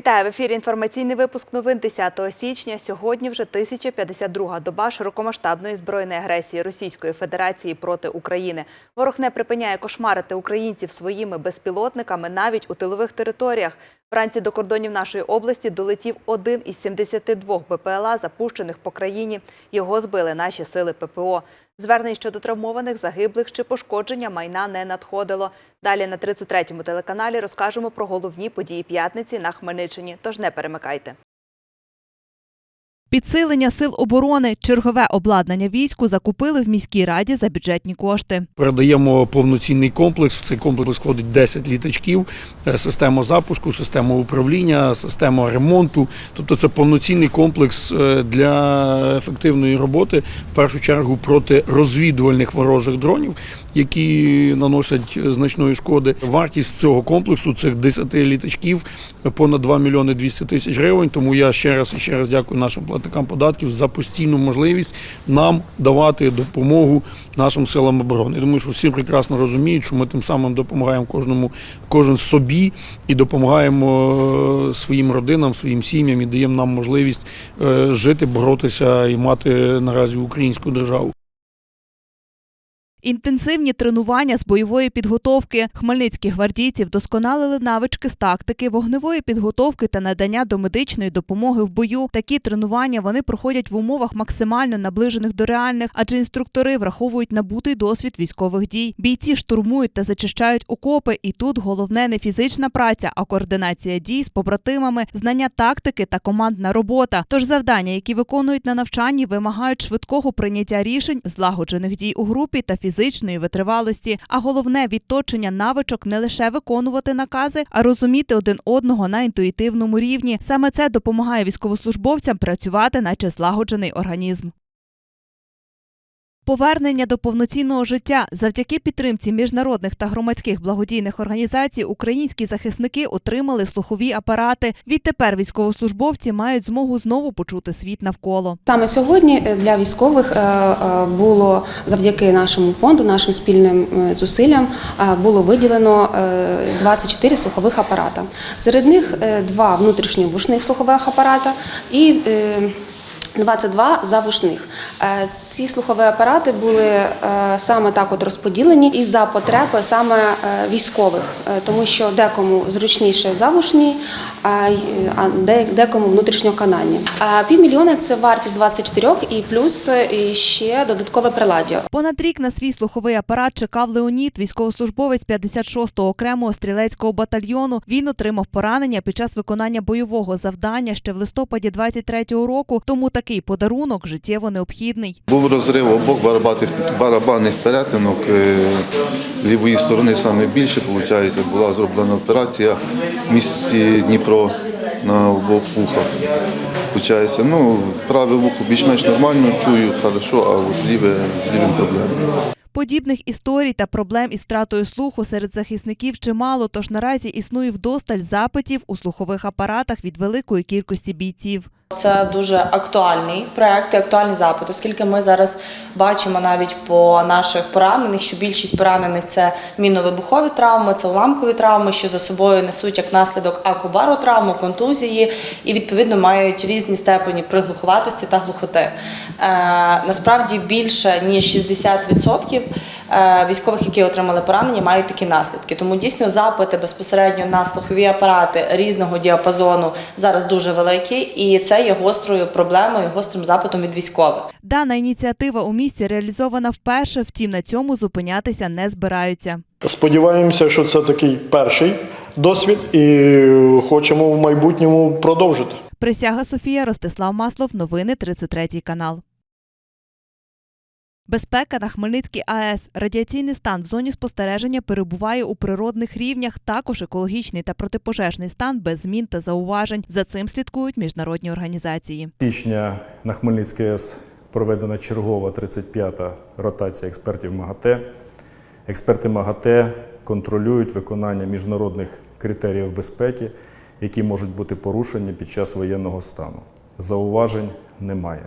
Вітаю в ефірі. Інформаційний випуск новин 10 січня. Сьогодні вже 1052 доба широкомасштабної збройної агресії Російської Федерації проти України. Ворог не припиняє кошмарити українців своїми безпілотниками навіть у тилових територіях. Вранці до кордонів нашої області долетів один із 72 БПЛА, запущених по країні. Його збили наші сили ППО. Звернень щодо травмованих, загиблих чи пошкодження майна не надходило. Далі на 33-му телеканалі розкажемо про головні події п'ятниці на Хмельниччині. Тож не перемикайте. Підсилення сил оборони, чергове обладнання війську закупили в міській раді за бюджетні кошти. Передаємо повноцінний комплекс. В цей комплекс входить 10 літачків, е, система запуску, система управління, система ремонту. Тобто це повноцінний комплекс е, для ефективної роботи, в першу чергу проти розвідувальних ворожих дронів, які наносять значної шкоди. Вартість цього комплексу цих 10 літачків понад 2 мільйони 200 тисяч гривень. Тому я ще раз і ще раз дякую нашим платникам податків за постійну можливість нам давати допомогу нашим силам оборони. Я думаю, що всі прекрасно розуміють, що ми тим самим допомагаємо кожному, кожен собі і допомагаємо е, своїм родинам, своїм сім'ям і даємо нам можливість е, жити, боротися і мати наразі українську державу. Інтенсивні тренування з бойової підготовки. Хмельницькі гвардійці вдосконалили навички з тактики, вогневої підготовки та надання домедичної допомоги в бою. Такі тренування вони проходять в умовах максимально наближених до реальних, адже інструктори враховують набутий досвід військових дій. Бійці штурмують та зачищають окопи. І тут головне не фізична праця, а координація дій з побратимами, знання тактики та командна робота. Тож завдання, які виконують на навчанні, вимагають швидкого прийняття рішень, злагоджених дій у групі та фізичної витривалості. А головне відточення навичок не лише виконувати накази, а розуміти один одного на інтуїтивному рівні. Саме це допомагає військовослужбовцям працювати, наче злагоджений організм. Повернення до повноцінного життя завдяки підтримці міжнародних та громадських благодійних організацій українські захисники отримали слухові апарати. Відтепер військовослужбовці мають змогу знову почути світ навколо. Саме сьогодні е, для військових е, е, було завдяки нашому фонду, нашим спільним зусиллям, було виділено е, 24 слухових апарата. Серед них два внутрішньовушних слухових апарата і 22 завушних. Е, Ці слухові апарати були е, саме так от розподілені і за потреби саме е, військових, тому що декому зручніше завушні, а декому внутрішньоканальні. А Півмільйона – це вартість 24 і плюс ще додаткове приладдя. Понад рік на свій слуховий апарат чекав Леонід, військовослужбовець 56-го окремого стрілецького батальйону. Він отримав поранення під час виконання бойового завдання ще в листопаді 23-го року. Тому такий подарунок життєво необхідний. Був розрив обох барабанних, барабанних перетинок е, лівої сторони саме більше. Виходить, була зроблена операція в місті Дніпро на обох вухах. Получається, ну, праве вухо більш-менш нормально, чую хорошо, а от ліве з лівим проблеми. Подібних історій та проблем із втратою слуху серед захисників чимало, тож наразі існує вдосталь запитів у слухових апаратах від великої кількості бійців. Це дуже актуальний проект і актуальний запит, оскільки ми зараз бачимо навіть по наших поранених, що більшість поранених це мінно-вибухові травми, це уламкові травми, що за собою несуть як наслідок акубаротравму, контузії і відповідно мають різні степені приглуховатості та глухоти. Е, насправді більше ніж 60% е, військових, які отримали поранення, мають такі наслідки. Тому дійсно запити безпосередньо на слухові апарати різного діапазону зараз дуже великі, і це є гострою проблемою, гострим запитом від військових. Дана ініціатива у місті реалізована вперше, втім на цьому зупинятися не збираються. Сподіваємося, що це такий перший досвід, і хочемо в майбутньому продовжити. Присяга Софія Ростислав Маслов. Новини 33 канал. Безпека на Хмельницькій АЕС. Радіаційний стан в зоні спостереження перебуває у природних рівнях, також екологічний та протипожежний стан без змін та зауважень. За цим слідкують міжнародні організації. січня на Хмельницькій АЕС проведена чергова 35-та ротація експертів МАГАТЕ. Експерти МАГАТЕ контролюють виконання міжнародних критеріїв безпеки, які можуть бути порушені під час воєнного стану. Зауважень немає.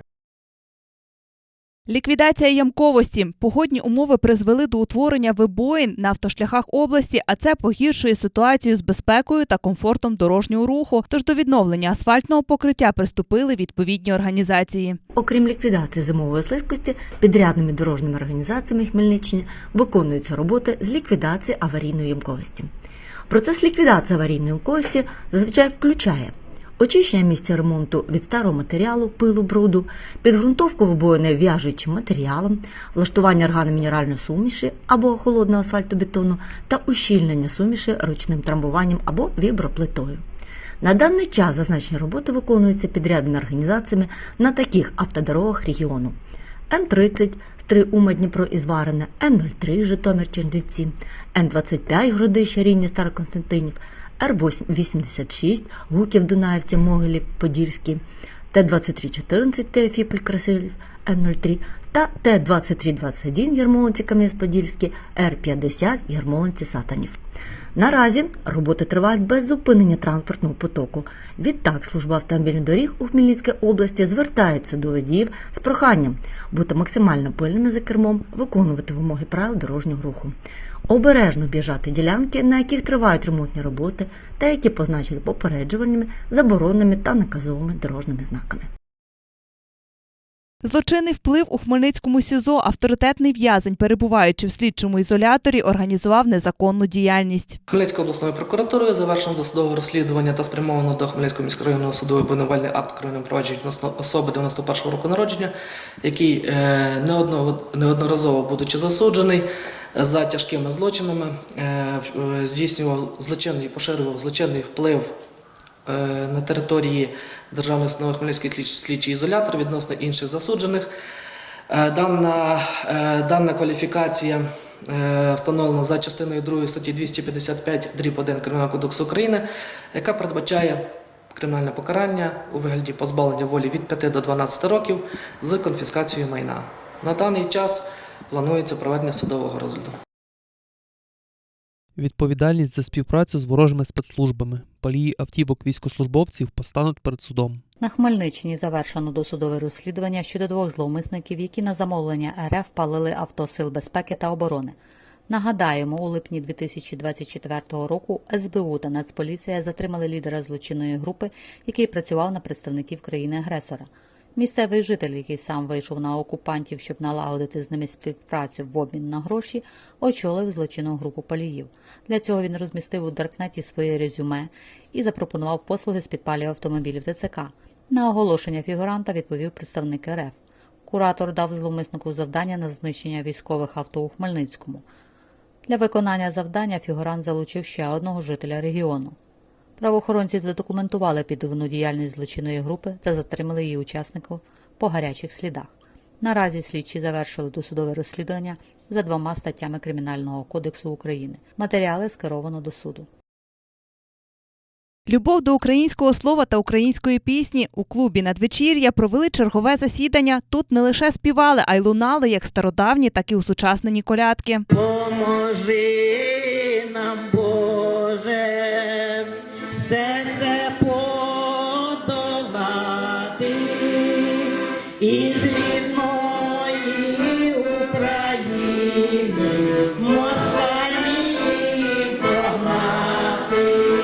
Ліквідація ямковості. Погодні умови призвели до утворення вибоїн на автошляхах області, а це погіршує ситуацію з безпекою та комфортом дорожнього руху. Тож до відновлення асфальтного покриття приступили відповідні організації. Окрім ліквідації зимової слизькості, підрядними дорожніми організаціями Хмельниччини виконуються роботи з ліквідації аварійної ямковості. Процес ліквідації аварійної ямковості зазвичай включає очищення місця ремонту від старого матеріалу, пилу, бруду, підґрунтовку вибоїне в'яжучим матеріалом, влаштування органомінеральної суміші або холодного асфальтобетону та ущільнення суміші ручним трамбуванням або віброплитою. На даний час зазначені роботи виконуються підрядними організаціями на таких автодорогах регіону: М30 Стрий Ума Дніпро і Зварине, Н03 Житомир Чернівці, Н25 Гродище Рівні Староконстантинів, Р86 Гуків Дунаївці Могилів Подільський, Т-2314 Теофіполь Красилів, Н03 та Т-2321 Ярмолинці Кам'янець-Подільський, Р-50 Ярмолинці Сатанів. Наразі роботи тривають без зупинення транспортного потоку. Відтак, служба автомобільних доріг у Хмельницькій області звертається до водіїв з проханням бути максимально пильними за кермом, виконувати вимоги правил дорожнього руху, обережно біжати ділянки, на яких тривають ремонтні роботи, та які позначені попереджувальними, забороненими та наказовими дорожніми знаками. Злочинний вплив у Хмельницькому СІЗО авторитетний в'язень, перебуваючи в слідчому ізоляторі, організував незаконну діяльність. Хмельницькою обласною прокуратурою завершено досудове розслідування та спрямовано до Хмельницького міськрайонного суду обвинувальний акт кримінального провадження відносно особи 91-го року народження, який е, неодно- неодноразово, будучи засуджений за тяжкими злочинами, е, е, здійснював злочинний, поширював злочинний вплив е, на території Державної установи Хмельницький слідчий, ізолятор відносно інших засуджених. Дана, дана кваліфікація встановлена за частиною 2 статті 255 дріб 1 Кримінального кодексу України, яка передбачає кримінальне покарання у вигляді позбавлення волі від 5 до 12 років з конфіскацією майна. На даний час планується проведення судового розгляду. Відповідальність за співпрацю з ворожими спецслужбами. Палії автівок військослужбовців постануть перед судом. На Хмельниччині завершено досудове розслідування щодо двох зловмисників, які на замовлення РФ палили авто Сил безпеки та оборони. Нагадаємо, у липні 2024 року СБУ та Нацполіція затримали лідера злочинної групи, який працював на представників країни-агресора. Місцевий житель, який сам вийшов на окупантів, щоб налагодити з ними співпрацю в обмін на гроші, очолив злочинну групу паліїв. Для цього він розмістив у Даркнеті своє резюме і запропонував послуги з підпалів автомобілів ТЦК. На оголошення фігуранта відповів представник РФ. Куратор дав зловмиснику завдання на знищення військових авто у Хмельницькому. Для виконання завдання фігурант залучив ще одного жителя регіону. Правоохоронці задокументували підривну діяльність злочинної групи та затримали її учасників по гарячих слідах. Наразі слідчі завершили досудове розслідування за двома статтями Кримінального кодексу України. Матеріали скеровано до суду. Любов до українського слова та української пісні у клубі надвечір'я провели чергове засідання. Тут не лише співали, а й лунали як стародавні, так і усучаснені колядки. Поможи нам, Боже, все це подолати і з рідної України.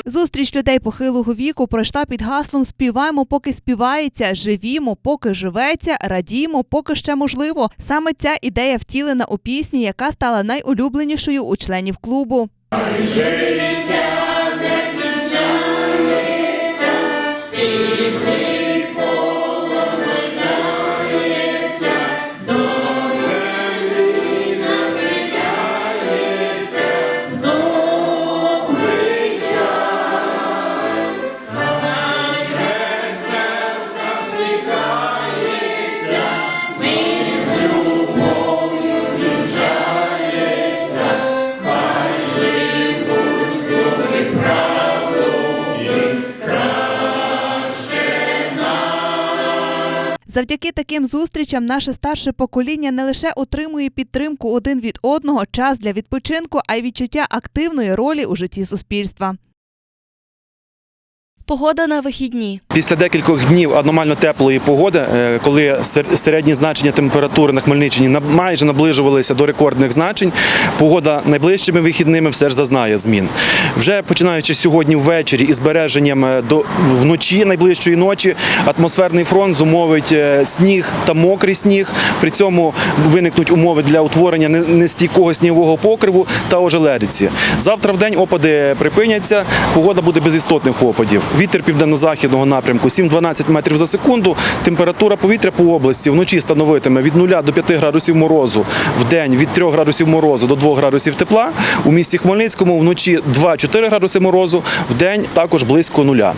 Зустріч людей похилого віку пройшла під гаслом Співаємо, поки співається, живімо, поки живеться, радімо, поки ще можливо. Саме ця ідея втілена у пісні, яка стала найулюбленішою у членів клубу. Таким зустрічам наше старше покоління не лише отримує підтримку один від одного, час для відпочинку, а й відчуття активної ролі у житті суспільства. Погода на вихідні. Після декількох днів аномально теплої погоди, е, коли сер- середні значення температури на Хмельниччині майже наближувалися до рекордних значень, погода найближчими вихідними все ж зазнає змін. Вже починаючи сьогодні ввечері і збереженням е, до вночі найближчої ночі, атмосферний фронт зумовить е, сніг та мокрий сніг. При цьому виникнуть умови для утворення нестійкого снігового покриву та ожеледиці. Завтра в день опади припиняться, погода буде без істотних опадів. Вітер південно-західного напрямку 7-12 метрів за секунду. Температура повітря по області вночі становитиме від 0 до 5 градусів морозу, в день від 3 градусів морозу до 2 градусів тепла. У місті Хмельницькому вночі 2-4 градуси морозу, в день також близько нуля.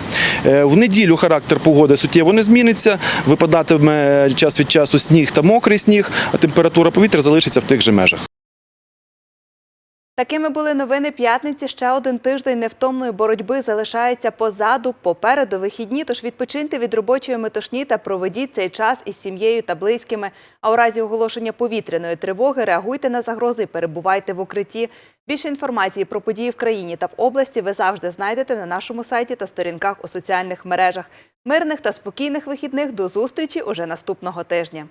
Е, В неділю характер погоди суттєво не зміниться. Випадатиме час від часу сніг та мокрий сніг, а температура повітря залишиться в тих же межах. Такими були новини п'ятниці. Ще один тиждень невтомної боротьби залишається позаду. Попереду вихідні, тож відпочиньте від робочої метушні та проведіть цей час із сім'єю та близькими. А у разі оголошення повітряної тривоги реагуйте на загрози і перебувайте в укритті. Більше інформації про події в країні та в області ви завжди знайдете на нашому сайті та сторінках у соціальних мережах. Мирних та спокійних вихідних до зустрічі уже наступного тижня.